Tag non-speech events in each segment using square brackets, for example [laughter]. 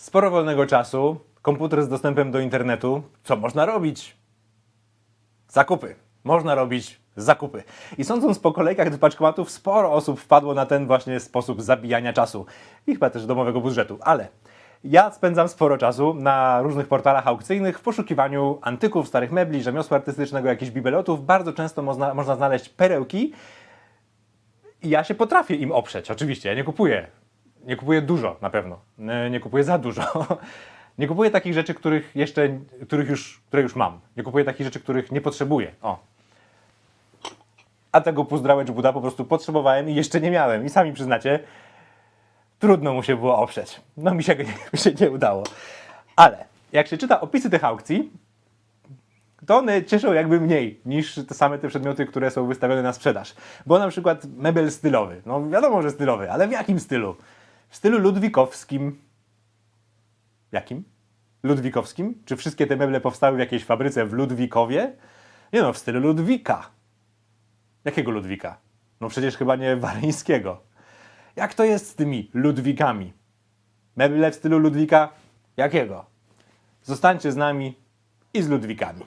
Sporo wolnego czasu, komputer z dostępem do internetu. Co można robić? Zakupy. Można robić zakupy. I sądząc po kolejkach do paczkomatów, sporo osób wpadło na ten właśnie sposób zabijania czasu. I chyba też domowego budżetu. Ale ja spędzam sporo czasu na różnych portalach aukcyjnych w poszukiwaniu antyków, starych mebli, rzemiosła artystycznego, jakichś bibelotów. Bardzo często można, można znaleźć perełki, i ja się potrafię im oprzeć, oczywiście. Ja nie kupuję. Nie kupuję dużo na pewno. Nie- kupuję za dużo. [laughs] Nie kupuję takich rzeczy, których jeszcze, których już, które już mam. Nie kupuję takich rzeczy, których nie potrzebuję. O. A tego Puzdrałę czy Buda po prostu potrzebowałem i jeszcze nie miałem. I sami przyznacie, trudno mu się było oprzeć. No mi się, [laughs] mi się nie udało. Ale jak się czyta opisy tych aukcji, to one cieszą jakby mniej niż te same te przedmioty, które są wystawione na sprzedaż. Bo na przykład mebel stylowy. No wiadomo, że stylowy, ale w jakim stylu? W stylu ludwikowskim. Jakim? Ludwikowskim? Czy wszystkie te meble powstały w jakiejś fabryce w Ludwikowie? Nie no, w stylu Ludwika. Jakiego Ludwika? No przecież chyba nie Waryńskiego. Jak to jest z tymi Ludwikami? Meble w stylu Ludwika? Jakiego? Zostańcie z nami i z Ludwikami.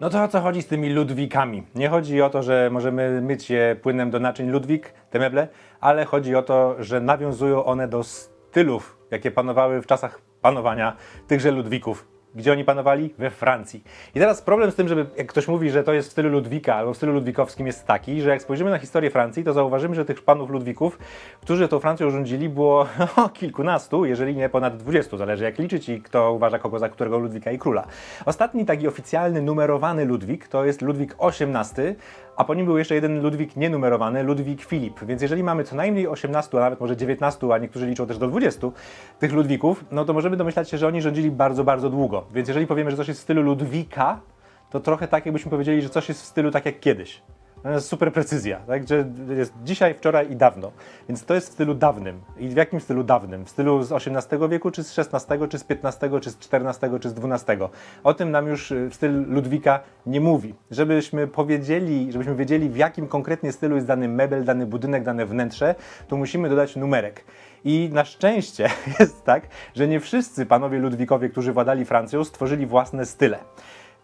No to o co chodzi z tymi Ludwikami? Nie chodzi o to, że możemy myć je płynem do naczyń Ludwik, te meble, ale chodzi o to, że nawiązują one do stylów, jakie panowały w czasach panowania tychże Ludwików. Gdzie oni panowali? We Francji. I teraz problem z tym, żeby jak ktoś mówi, że to jest w stylu Ludwika albo w stylu ludwikowskim jest taki, że jak spojrzymy na historię Francji, to zauważymy, że tych panów Ludwików, którzy tą Francją rządzili, było [laughs] kilkunastu, jeżeli nie ponad dwudziestu, zależy jak liczyć i kto uważa kogo za którego Ludwika i króla. Ostatni taki oficjalny, numerowany Ludwik to jest Ludwik XVIII, a po nim był jeszcze jeden Ludwik nienumerowany, Ludwik Filip. Więc jeżeli mamy co najmniej 18, a nawet może 19, a niektórzy liczą też do 20 tych Ludwików, no to możemy domyślać się, że oni rządzili bardzo, bardzo długo. Więc jeżeli powiemy, że coś jest w stylu Ludwika, to trochę tak, jakbyśmy powiedzieli, że coś jest w stylu tak jak kiedyś. Super precyzja, tak? Że jest dzisiaj, wczoraj i dawno. Więc to jest w stylu dawnym. I w jakim stylu dawnym? W stylu z XVIII wieku, czy z XVI, czy z XV, czy z XIV, czy z XII? O tym nam już y, styl Ludwika nie mówi. Żebyśmy powiedzieli, żebyśmy wiedzieli, w jakim konkretnie stylu jest dany mebel, dany budynek, dane wnętrze, to musimy dodać numerek. I na szczęście [laughs] jest tak, że nie wszyscy panowie Ludwikowie, którzy władali Francją, stworzyli własne style.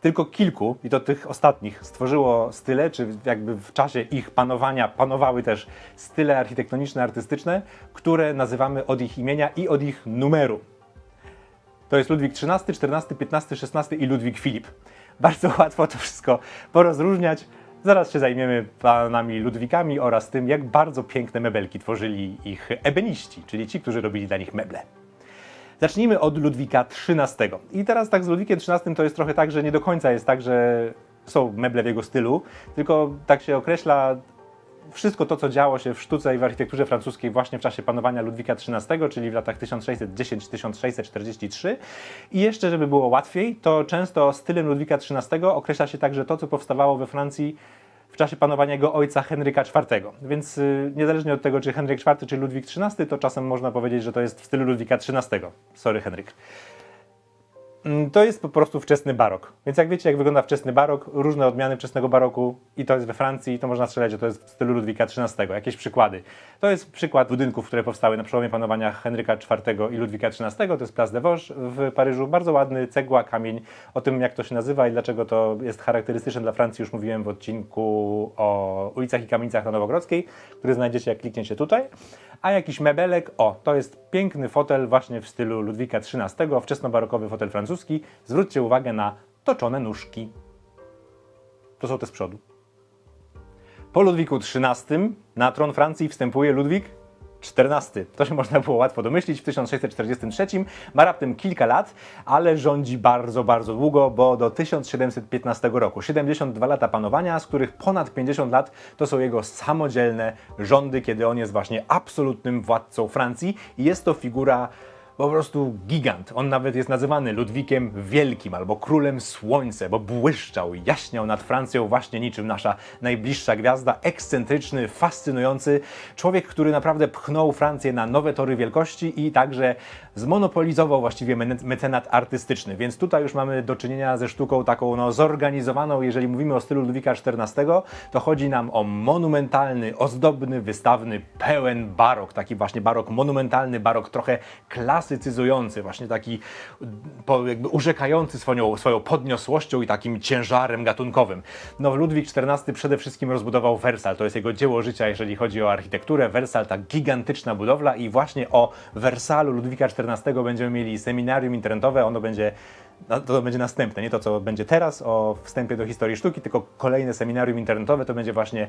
Tylko kilku, i to tych ostatnich, stworzyło style, czy jakby w czasie ich panowania panowały też style architektoniczne, artystyczne, które nazywamy od ich imienia i od ich numeru. To jest Ludwik XIII, XIV, XV, XVI i Ludwik Filip. Bardzo [laughs] łatwo to wszystko porozróżniać. Zaraz się zajmiemy panami Ludwikami oraz tym, jak bardzo piękne mebelki tworzyli ich ebeniści, czyli ci, którzy robili dla nich meble. Zacznijmy od Ludwika XIII. I teraz tak z Ludwikiem XIII to jest trochę tak, że nie do końca jest tak, że są meble w jego stylu, tylko tak się określa wszystko to, co działo się w sztuce i w architekturze francuskiej właśnie w czasie panowania Ludwika XIII, czyli w latach 1610-1643. I jeszcze, żeby było łatwiej, to często stylem Ludwika XIII określa się także to, co powstawało we Francji w czasie panowania jego ojca Henryka IV. Więc y, niezależnie od tego, czy Henryk IV, czy Ludwik XIII, to czasem można powiedzieć, że to jest w stylu Ludwika XIII. Sorry, Henryk. Mm, To jest po prostu wczesny barok. Więc jak wiecie, jak wygląda wczesny barok, różne odmiany wczesnego baroku i to jest we Francji, to można strzelać, że to jest w stylu Ludwika XIII. Jakieś przykłady. To jest przykład budynków, które powstały na przełomie panowania Henryka IV i Ludwika XIII. To jest Place de Vosges w Paryżu. Bardzo ładny, cegła, kamień. O tym, jak to się nazywa i dlaczego to jest charakterystyczne dla Francji, już mówiłem w odcinku o ulicach i kamienicach na Nowogrodzkiej, który znajdziecie, jak klikniecie tutaj. A jakiś mebelek, o, to jest piękny fotel właśnie w stylu Ludwika XIII, wczesnobarokowy fotel francuski. Zwróćcie uwagę na toczone nóżki. To są te z przodu. Po Ludwiku XIII na tron Francji wstępuje Ludwik XIV. To się można było łatwo domyślić. W 1643 ma raptem kilka lat, ale rządzi bardzo, bardzo długo, bo do 1715 roku. 72 lata panowania, z których ponad 50 lat to są jego samodzielne rządy, kiedy on jest właśnie absolutnym władcą Francji i jest to figura po prostu gigant. On nawet jest nazywany Ludwikiem Wielkim albo Królem Słońce, bo błyszczał, jaśniał nad Francją właśnie niczym nasza najbliższa gwiazda. Ekscentryczny, fascynujący człowiek, który naprawdę pchnął Francję na nowe tory wielkości i także zmonopolizował właściwie mecenat artystyczny. Więc tutaj już mamy do czynienia ze sztuką taką no, zorganizowaną. Jeżeli mówimy o stylu Ludwika XIV, to chodzi nam o monumentalny, ozdobny, wystawny, pełen barok. Taki właśnie barok monumentalny, barok trochę klasycyzujący, właśnie taki jakby urzekający swoją, swoją podniosłością i takim ciężarem gatunkowym. No Ludwik XIV przede wszystkim rozbudował Wersal, to jest jego dzieło życia, jeżeli chodzi o architekturę. Wersal, ta gigantyczna budowla i właśnie o Wersalu Ludwika XIV będziemy mieli seminarium internetowe, ono będzie to będzie następne, nie to, co będzie teraz o wstępie do historii sztuki, tylko kolejne seminarium internetowe to będzie właśnie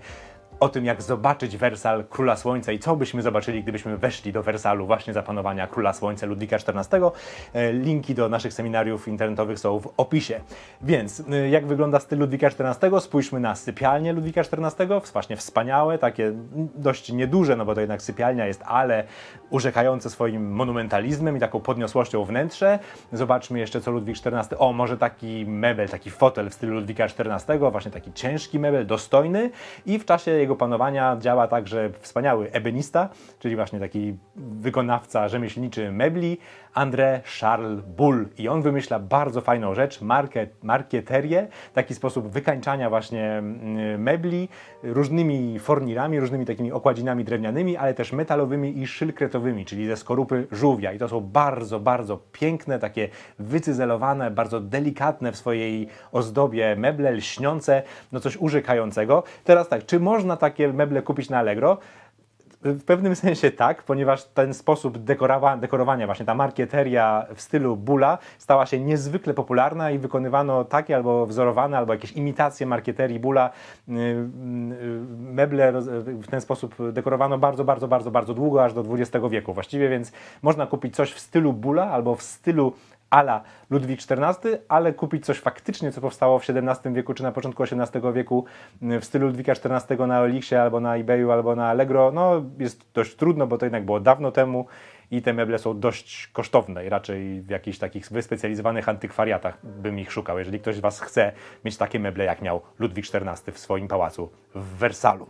o tym, jak zobaczyć Wersal Króla Słońca i co byśmy zobaczyli, gdybyśmy weszli do Wersalu właśnie za panowania Króla Słońca Ludwika XIV. E, Linki do naszych seminariów internetowych są w opisie. Więc e, jak wygląda styl Ludwika XIV? Spójrzmy na sypialnię Ludwika XIV, właśnie wspaniałe, takie dość nieduże, no bo to jednak sypialnia jest, ale urzekające swoim monumentalizmem i taką podniosłością wnętrze. Zobaczmy jeszcze, co Ludwik XIV. O, może taki mebel, taki fotel w stylu Ludwika XIV, właśnie taki ciężki mebel, dostojny i w czasie jego panowania działa także wspaniały ebenista, czyli właśnie taki wykonawca rzemieślniczy mebli, André Charles Bull. I on wymyśla bardzo fajną rzecz, markę, markieterię, taki sposób wykańczania właśnie mm, mebli różnymi fornirami, różnymi takimi okładzinami drewnianymi, ale też metalowymi i szylkretowymi, czyli ze skorupy żółwia. I to są bardzo, bardzo piękne, takie wycyzelowane, bardzo delikatne w swojej ozdobie meble, lśniące, no coś urzekającego. Teraz tak, czy można takie meble kupić na Allegro? W pewnym sensie tak, ponieważ ten sposób dekorowa- dekorowania, właśnie ta markieteria w stylu Bula stała się niezwykle popularna i wykonywano takie albo wzorowane, albo jakieś imitacje markieterii Bula. Yy, yy, Meble w ten sposób dekorowano bardzo, bardzo, bardzo, bardzo długo, aż do XX wieku właściwie, więc można kupić coś w stylu Bula albo w stylu ala Ludwik XIV, ale kupić coś faktycznie, co powstało w XVII wieku czy na początku XVIII wieku y, w stylu Ludwika XIV na Elixie albo na eBayu albo na Allegro, no jest dość trudno, bo to jednak było dawno temu i te meble są dość kosztowne i raczej w jakichś takich wyspecjalizowanych antykwariatach bym ich szukał, jeżeli ktoś z Was chce mieć takie meble, jak miał Ludwik XIV w swoim pałacu w Wersalu.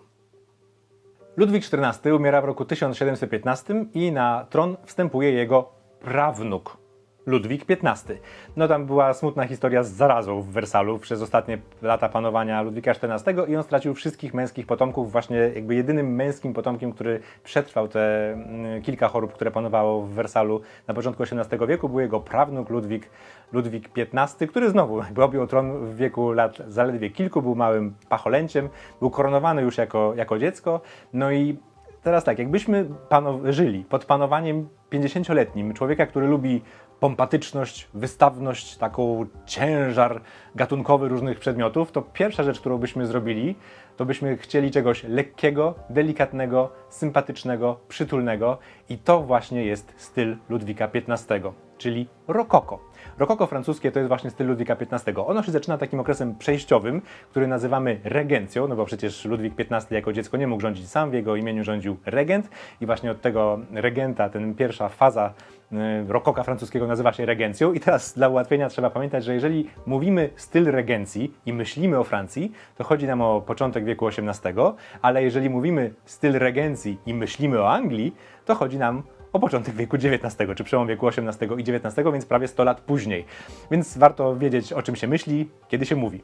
Ludwik XIV umiera w roku 1715 i na tron wstępuje jego prawnuk Ludwik XV. No tam była smutna historia z zarazą w Wersalu przez ostatnie lata panowania Ludwika XIV i on stracił wszystkich męskich potomków. Właśnie jakby jedynym męskim potomkiem, który przetrwał te mm, kilka chorób, które panowało w Wersalu na początku XVIII wieku, był jego prawnuk Ludwik, Ludwik XV, który znowu jakby objął tron w wieku lat zaledwie kilku, był małym pacholęciem, był koronowany już jako, jako dziecko. No i Teraz tak, jakbyśmy panow- żyli pod panowaniem 50-letnim człowieka, który lubi pompatyczność, wystawność, taką ciężar gatunkowy różnych przedmiotów, to pierwsza rzecz, którą byśmy zrobili, to byśmy chcieli czegoś lekkiego, delikatnego, sympatycznego, przytulnego i to właśnie jest styl Ludwika XV, czyli rokoko. Rokoko francuskie to jest właśnie styl Ludwika XV. Ono się zaczyna takim okresem przejściowym, który nazywamy regencją, no bo przecież Ludwik XV jako dziecko nie mógł rządzić sam, w jego imieniu rządził regent i właśnie od tego regenta, ten pierwsza faza y, rokoka francuskiego nazywa się regencją i teraz dla ułatwienia trzeba pamiętać, że jeżeli mówimy styl regencji i myślimy o Francji, to chodzi nam o początek wieku XVIII, ale jeżeli mówimy styl regencji i myślimy o Anglii, to chodzi nam o początek wieku XIX, czy przełom wieku XVIII i XIX, więc prawie 100 lat później. Więc warto wiedzieć, o czym się myśli, kiedy się mówi.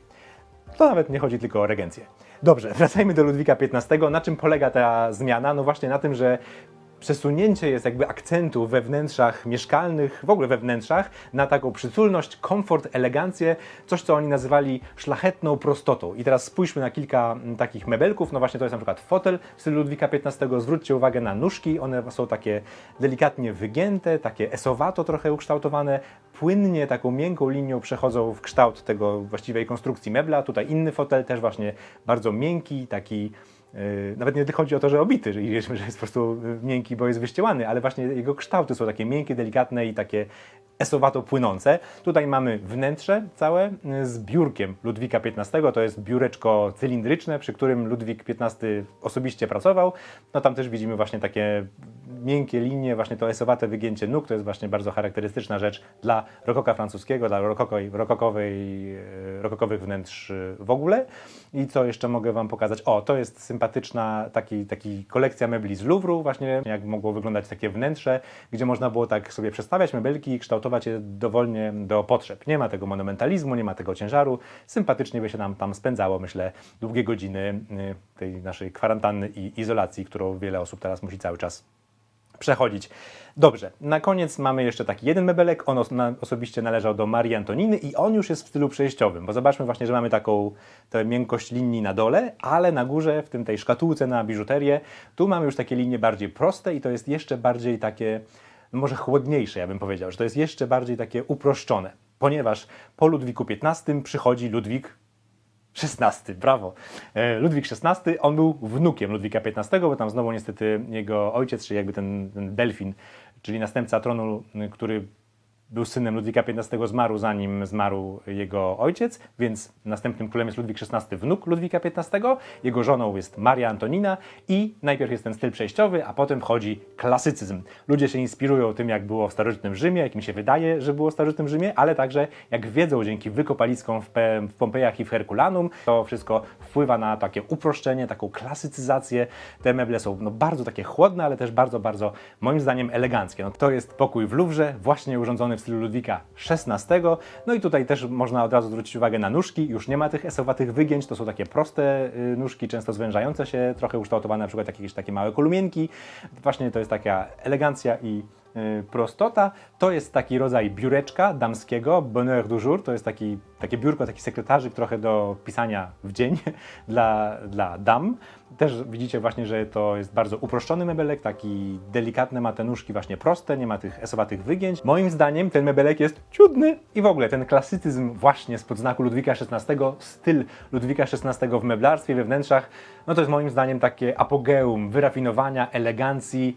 To nawet nie chodzi tylko o regencję. Dobrze, [laughs] wracajmy do Ludwika XV. Na czym polega ta zmiana? No właśnie na tym, że przesunięcie jest jakby akcentu we wnętrzach mieszkalnych, w ogóle we wnętrzach, na taką przytulność, komfort, elegancję, coś co oni nazywali szlachetną prostotą. I teraz spójrzmy na kilka mm, takich mebelków, no właśnie to jest na przykład fotel w stylu Ludwika XV, zwróćcie uwagę na nóżki, one są takie delikatnie wygięte, takie esowato trochę ukształtowane, płynnie taką miękką linią przechodzą w kształt tego właściwej konstrukcji mebla. Tutaj inny fotel też właśnie bardzo miękki, taki Nawet nie chodzi o to, że obity, że jest po prostu miękki, bo jest wyścielany, ale właśnie jego kształty są takie miękkie, delikatne i takie esowato płynące. Tutaj mamy wnętrze całe y, z biurkiem Ludwika XV. To jest biureczko cylindryczne, przy którym Ludwik XV osobiście pracował. No tam też widzimy właśnie takie miękkie linie, właśnie to esowate wygięcie nóg. To jest właśnie bardzo charakterystyczna rzecz dla rokoka francuskiego, dla rokokowej, e, rokokowych wnętrz e, w ogóle. I co jeszcze mogę Wam pokazać? O, to jest sympatyczna taki, taki kolekcja mebli z Louvru, właśnie jak mogło wyglądać takie wnętrze, gdzie można było tak sobie przestawiać mebelki i kształtować je dowolnie do potrzeb. Nie ma tego monumentalizmu, nie ma tego ciężaru. Sympatycznie by się nam tam spędzało, myślę, długie godziny y, tej naszej kwarantanny i izolacji, którą wiele osób teraz musi cały czas przechodzić. Dobrze, na koniec mamy jeszcze taki jeden mebelek. On os na, osobiście należał do Marii Antoniny i on już jest w stylu przejściowym, bo zobaczmy właśnie, że mamy taką tę miękkość linii na dole, ale na górze, w tym tej szkatułce na biżuterię, tu mamy już takie linie bardziej proste i to jest jeszcze bardziej takie, może chłodniejsze, ja bym powiedział, że to jest jeszcze bardziej takie uproszczone, ponieważ po Ludwiku XV przychodzi Ludwik XVI, brawo. E, Ludwik XVI, on był wnukiem Ludwika XV, bo tam znowu niestety jego ojciec, czyli jakby ten, ten Delfin, czyli następca tronu, który był synem Ludwika XV, zmarł zanim zmarł jego ojciec, więc następnym królem jest Ludwik XVI, wnuk Ludwika XV. Jego żoną jest Maria Antonina i najpierw jest ten styl przejściowy, a potem wchodzi klasycyzm. Ludzie się inspirują tym, jak było w starożytnym Rzymie, jak im się wydaje, że było w starożytnym Rzymie, ale także jak wiedzą dzięki wykopaliskom w, Pe- w Pompejach i w Herkulanum, to wszystko wpływa na takie uproszczenie, taką klasycyzację. Te meble są no, bardzo takie chłodne, ale też bardzo, bardzo moim zdaniem eleganckie. No, to jest pokój w Luwrze, właśnie urządzony w stylu Ludwika XVI. No i tutaj też można od razu zwrócić uwagę na nóżki. Już nie ma tych esowatych wygięć, to są takie proste y, nóżki, często zwężające się, trochę ukształtowane na przykład jakieś takie małe kolumienki. Właśnie to jest taka elegancja i prostota. To jest taki rodzaj biureczka damskiego, bonheur du jour. To jest taki, takie biurko, taki sekretarzyk trochę do pisania w dzień [laughs] dla, dla dam. Też widzicie właśnie, że to jest bardzo uproszczony mebelek, taki delikatny, ma te nóżki właśnie proste, nie ma tych esowatych wygięć. Moim zdaniem ten mebelek jest ciudny i w ogóle ten klasycyzm właśnie spod znaku Ludwika XVI, styl Ludwika XVI w meblarstwie, we wnętrzach, no to jest moim zdaniem takie apogeum wyrafinowania, elegancji,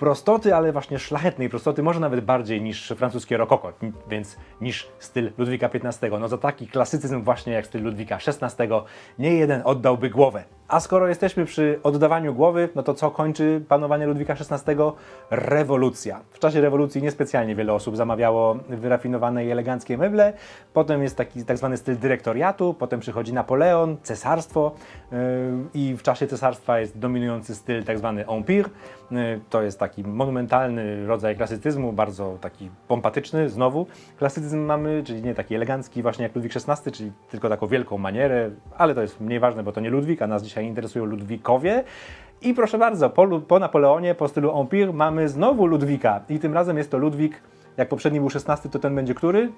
prostoty, ale właśnie szlachetnej prostoty, może nawet bardziej niż francuskie rokoko, więc niż styl Ludwika XV. No za taki klasycyzm właśnie jak styl Ludwika XVI nie jeden oddałby głowę. A skoro jesteśmy przy oddawaniu głowy, no to co kończy panowanie Ludwika XVI? Rewolucja. W czasie rewolucji niespecjalnie wiele osób zamawiało wyrafinowane i eleganckie meble. Potem jest taki tak zwany styl dyrektoriatu, potem przychodzi Napoleon, cesarstwo yy, i w czasie cesarstwa jest dominujący styl tak zwany empire. Yy, To jest taki monumentalny rodzaj klasycyzmu, bardzo taki pompatyczny znowu. Klasycyzm mamy, czyli nie taki elegancki właśnie jak Ludwik XVI, czyli tylko taką wielką manierę, ale to jest mniej ważne, bo to nie Ludwik, a nas dzisiaj interesują Ludwikowie. I proszę bardzo, po, po Napoleonie, po stylu Empire mamy znowu Ludwika i tym razem jest to Ludwik, jak poprzedni był XVI, to ten będzie który?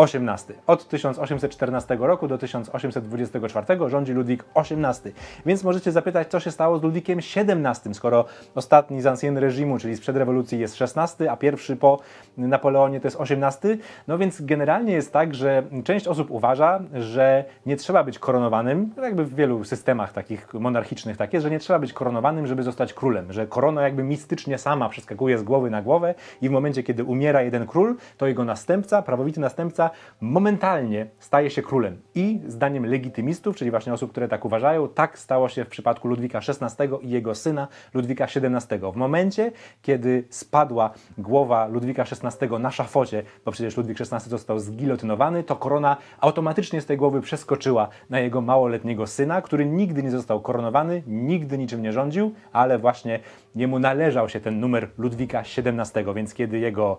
18. Od 1814 roku do 1824 rządzi Ludwik XVIII. Więc możecie zapytać, co się stało z Ludwikiem XVII, skoro ostatni z ancien reżimu, czyli sprzed rewolucji jest XVI, a pierwszy po Napoleonie to jest XVIII. No więc generalnie jest tak, że część osób uważa, że nie trzeba być koronowanym, jakby w wielu systemach takich monarchicznych tak jest, że nie trzeba być koronowanym, żeby zostać królem, że korona jakby mistycznie sama przeskakuje z głowy na głowę i w momencie, kiedy umiera jeden król, to jego następca, prawowity następca momentalnie staje się królem. I zdaniem legitymistów, czyli właśnie osób, które tak uważają, tak stało się w przypadku Ludwika XVI i jego syna Ludwika XVII. W momencie, kiedy spadła głowa Ludwika XVI na szafocie, bo przecież Ludwik XVI został zgilotynowany, to korona automatycznie z tej głowy przeskoczyła na jego małoletniego syna, który nigdy nie został koronowany, nigdy niczym nie rządził, ale właśnie jemu należał się ten numer Ludwika XVII, więc kiedy jego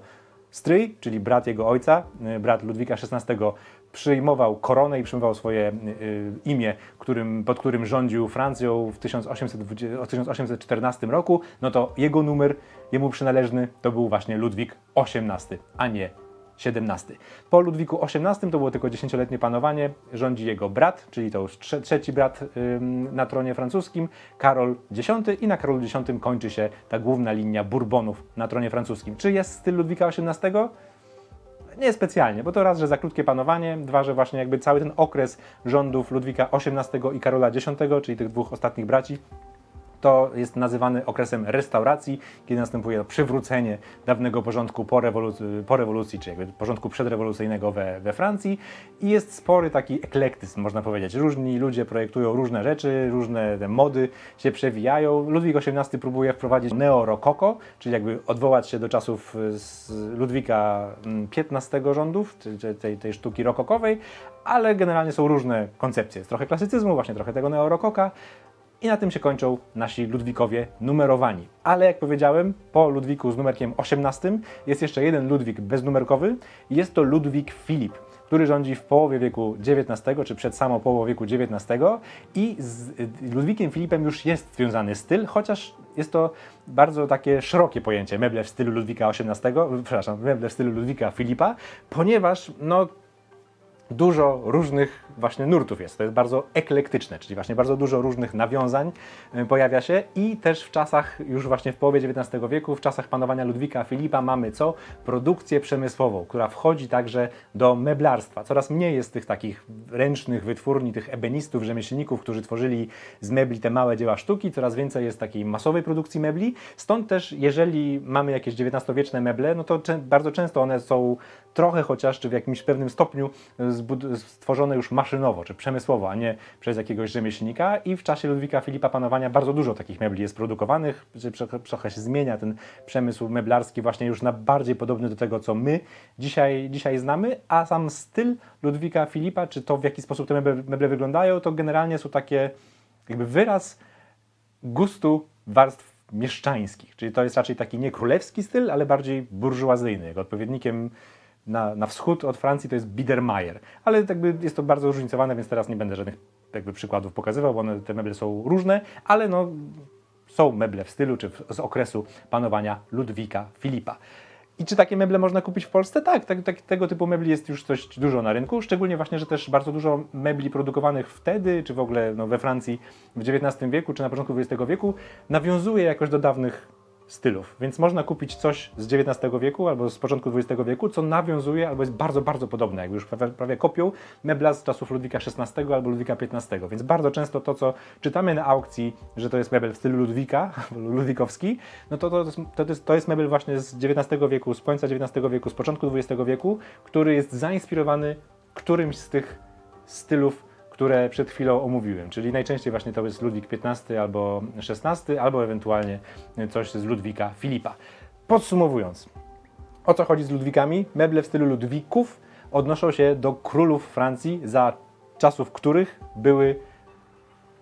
stryj, czyli brat jego ojca, y, brat Ludwika XVI, przyjmował koronę i przyjmował swoje y, imię, którym, pod którym rządził Francją w 1820, w 1814 roku, no to jego numer, jemu przynależny, to był właśnie Ludwik XVIII, a nie XVII. Po Ludwiku XVIII to było tylko dziesięcioletnie panowanie, rządzi jego brat, czyli to już trze trzeci brat na tronie francuskim, Karol X i na Karolu X kończy się ta główna linia Bourbonów na tronie francuskim. Czy jest styl Ludwika XVIII? Nie specjalnie, bo to raz, że za krótkie panowanie, dwa, że właśnie jakby cały ten okres rządów Ludwika XVIII i Karola X, czyli tych dwóch ostatnich braci, to jest nazywany okresem restauracji, kiedy następuje przywrócenie dawnego porządku po, rewolu- po rewolucji, czy jakby porządku przedrewolucyjnego we, we Francji i jest spory taki eklektyzm, można powiedzieć. Różni ludzie projektują różne rzeczy, różne mody się przewijają. Ludwik XVIII próbuje wprowadzić neo-rokoko, czyli jakby odwołać się do czasów y, Ludwika mm, XV rządów, czy- czy tej, tej sztuki rokokowej, ale generalnie są różne koncepcje. Jest trochę klasycyzmu, właśnie trochę tego neo-rokoka, i na tym się kończą nasi Ludwikowie numerowani. Ale jak powiedziałem, po Ludwiku z numerkiem 18 jest jeszcze jeden Ludwik beznumerkowy. Jest to Ludwik Filip, który rządzi w połowie wieku XIX, czy przed samą połową wieku XIX. I z y, Ludwikiem Filipem już jest związany styl, chociaż jest to bardzo takie szerokie pojęcie, meble w stylu Ludwika XVIII, przepraszam, meble w stylu Ludwika Filipa, ponieważ no, dużo różnych właśnie nurtów jest. To jest bardzo eklektyczne, czyli właśnie bardzo dużo różnych nawiązań y, pojawia się i też w czasach, już właśnie w połowie XIX wieku, w czasach panowania Ludwika Filipa mamy co? Produkcję przemysłową, która wchodzi także do meblarstwa. Coraz mniej jest tych takich ręcznych wytwórni, tych ebenistów, rzemieślników, którzy tworzyli z mebli te małe dzieła sztuki, coraz więcej jest takiej masowej produkcji mebli. Stąd też, jeżeli mamy jakieś XIX-wieczne meble, no to bardzo często one są trochę chociaż, czy w jakimś pewnym stopniu stworzone już maszynowo, czy przemysłowo, a nie przez jakiegoś rzemieślnika. I w czasie Ludwika Filipa panowania bardzo dużo takich mebli jest produkowanych, trochę- trochę się zmienia ten przemysł meblarski właśnie już na bardziej podobny do tego, co my dzisiaj, dzisiaj znamy, a sam styl Ludwika Filipa, czy to w jaki sposób te meble, meble wyglądają, to generalnie są takie jakby wyraz gustu warstw mieszczańskich. Czyli to jest raczej taki nie królewski styl, ale bardziej burżuazyjny. Jego odpowiednikiem na, na wschód od Francji to jest Biedermeier. Ale jakby jest to bardzo zróżnicowane, więc teraz nie będę żadnych jakby przykładów pokazywał, bo one, te meble są różne, ale no, są meble w stylu czy w, z okresu panowania Ludwika Filipa. I czy takie meble można kupić w Polsce? Tak, tak, tak, tego typu mebli jest już dość dużo na rynku, szczególnie właśnie, że też bardzo dużo mebli produkowanych wtedy, czy w ogóle no, we Francji w XIX wieku, czy na początku XX wieku, nawiązuje jakoś do dawnych stylów. Więc można kupić coś z XIX wieku albo z początku XX wieku, co nawiązuje albo jest bardzo, bardzo podobne, jakby już prawie, prawie kopią mebla z czasów Ludwika XVI albo Ludwika XV. Więc bardzo często to, co czytamy na aukcji, że to jest mebel w stylu Ludwika, [laughs] ludwikowski, no to to, to, jest, to jest mebel właśnie z XIX wieku, z końca XIX wieku, z początku XX wieku, który jest zainspirowany którymś z tych stylów które przed chwilą omówiłem, czyli najczęściej właśnie to jest Ludwik XV albo XVI, albo ewentualnie coś z Ludwika Filipa. Podsumowując, o co chodzi z Ludwikami? Meble w stylu Ludwików odnoszą się do królów Francji, za czasów których były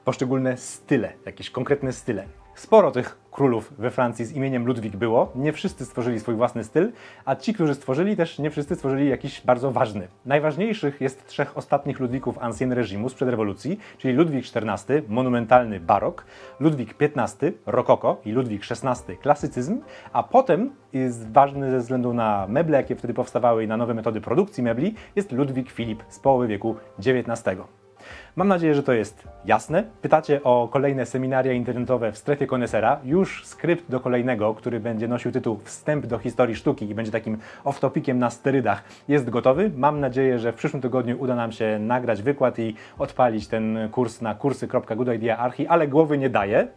poszczególne style, jakieś konkretne style. Sporo tych królów we Francji z imieniem Ludwik było. Nie wszyscy stworzyli swój własny styl, a ci, którzy stworzyli, też nie wszyscy stworzyli jakiś bardzo ważny. Najważniejszych jest trzech ostatnich Ludwików Ancien Regimu sprzed rewolucji, czyli Ludwik XIV, monumentalny barok, Ludwik XV, rokoko i Ludwik XVI, klasycyzm, a potem jest ważny ze względu na meble, jakie wtedy powstawały i na nowe metody produkcji mebli, jest Ludwik Filip z połowy wieku XIX. Mam nadzieję, że to jest jasne. Pytacie o kolejne seminaria internetowe w strefie konesera. Już skrypt do kolejnego, który będzie nosił tytuł Wstęp do historii sztuki i będzie takim off-topiciem na sterydach, jest gotowy. Mam nadzieję, że w przyszłym tygodniu uda nam się nagrać wykład i odpalić ten kurs na kursy.goodideaarchi, ale głowy nie daje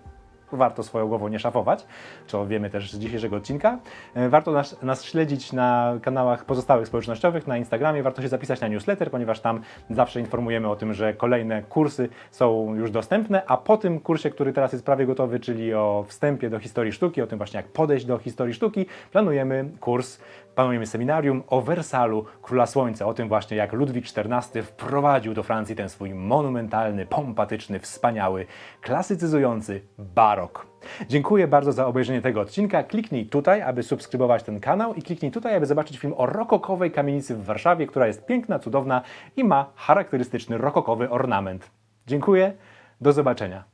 warto swoją głową nie szafować, co wiemy też z dzisiejszego odcinka. E, Warto nas, nas śledzić na kanałach pozostałych społecznościowych, na Instagramie, warto się zapisać na newsletter, ponieważ tam zawsze informujemy o tym, że kolejne kursy są już dostępne, a po tym kursie, który teraz jest prawie gotowy, czyli o wstępie do historii sztuki, o tym właśnie jak podejść do historii sztuki, planujemy kurs, planujemy seminarium o Wersalu Króla Słońca, o tym właśnie jak Ludwik XIV wprowadził do Francji ten swój monumentalny, pompatyczny, wspaniały, klasycyzujący barok. Dziękuję bardzo za obejrzenie tego odcinka. Kliknij tutaj, aby subskrybować ten kanał i kliknij tutaj, aby zobaczyć film o rokokowej kamienicy w Warszawie, która jest piękna, cudowna i ma charakterystyczny rokokowy ornament. Dziękuję, do zobaczenia.